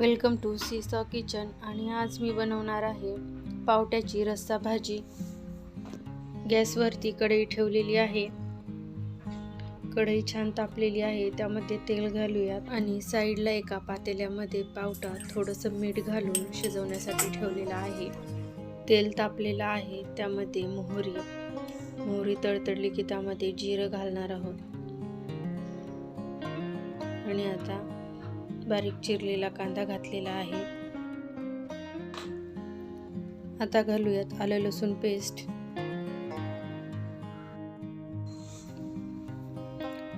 Welcome to seesaw kitchen आणि आज मी बनवणार आहे पावट्याची रस्सा भाजी. गॅसवरती कढई ठेवलेली आहे. कढई छान तापलेली आहे. त्यामध्ये तेल घालूयात आणि साईडला एका पातेल्यामध्ये पावटा थोडंसं मीठ घालून शिजवण्यासाठी ठेवलेला आहे. तेल तापलेलं आहे. त्यामध्ये मोहरी. मोहरी तडतडली की त्यामध्ये जिरं घालणार आहोत. आणि आता बारीक चिरलेला कांदा घातलेला आहे. आता घालूयात आलं लसूण पेस्ट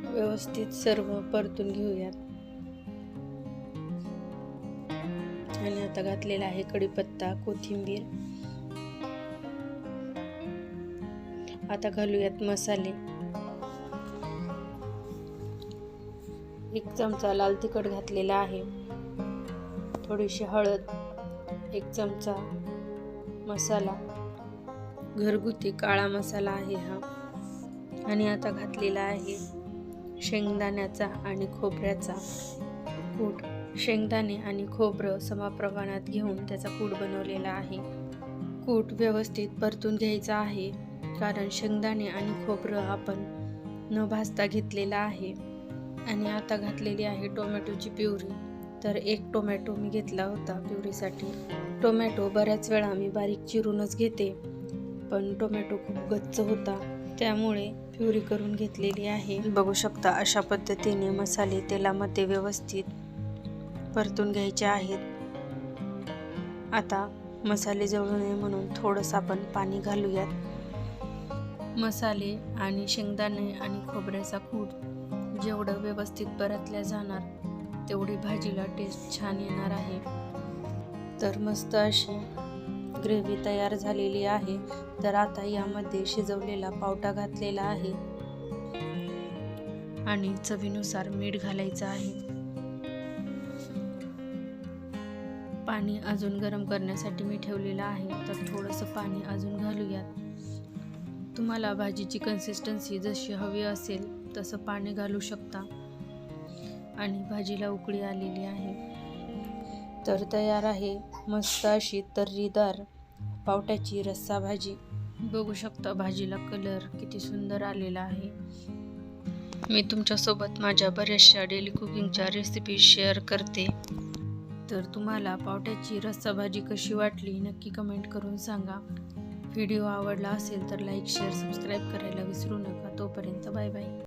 व्यवस्थित सर्व परतून घेऊयात. आणि आता घातलेला आहे कढीपत्ता कोथिंबीर. आता घालूयात मसाले. एक चमचा लाल तिखट घातलेला आहे. थोडीशी हळद एक चमचा मसाला. घरगुती काळा मसाला आहे हा. आणि आता घातलेला आहे शेंगदाण्याचा आणि खोबऱ्याचा कूट. शेंगदाणे आणि खोबरं समप्रमाणात घेऊन त्याचा कूट बनवलेला आहे. कूट व्यवस्थित परतून घ्यायचा आहे कारण शेंगदाणे आणि खोबरं आपण न भाजता घेतलेला आहे. आणि आता घातलेली आहे टोमॅटोची प्युरी. तर एक टोमॅटो मी घेतला होता प्युरीसाठी. टोमॅटो बऱ्याच वेळा मी बारीक चिरूनच घेते पण टोमॅटो खूप गच्च होता. त्यामुळे प्युरी करून घेतलेली आहे. बघू शकता अशा पद्धतीने मसाले तेलामध्ये व्यवस्थित परतून घ्यायचे आहेत. आता मसाले जळू नये म्हणून थोडंसं आपण पाणी घालूयात. मसाले आणि शेंगदाणे आणि खोबऱ्याचा कूट जेवढं व्यवस्थित परतल्या जाणार तेवढी भाजीला टेस्ट छान येणार आहे. तर मस्त अशी ग्रेव्ही तयार झालेली आहे. तर आता यामध्ये शिजवलेला पावटा घातलेला आहे. आणि चवीनुसार मीठ घालायचं आहे. पाणी अजून गरम करण्यासाठी मी ठेवलेलं आहे. तर थोडंसं पाणी अजून घालूयात. तुम्हाला भाजीची कन्सिस्टन्सी जशी हवी असेल तसं पाणी घालू शकता. आणि भाजीला उकळी आलेली आहे. तर तयार आहे मस्त अशी तर्रीदार पावट्याची रस्सा भाजी. बघू शकता भाजीला कलर किती सुंदर आलेला आहे. मी तुमच्यासोबत माझ्या बऱ्याचशा डेली कुकिंगच्या रेसिपी शेअर करते. तर तुम्हाला पावट्याची रस्सा भाजी कशी वाटली नक्की कमेंट करून सांगा. व्हिडिओ आवडला असेल तर लाईक शेअर सबस्क्राईब करायला विसरू नका. तोपर्यंत बाय बाय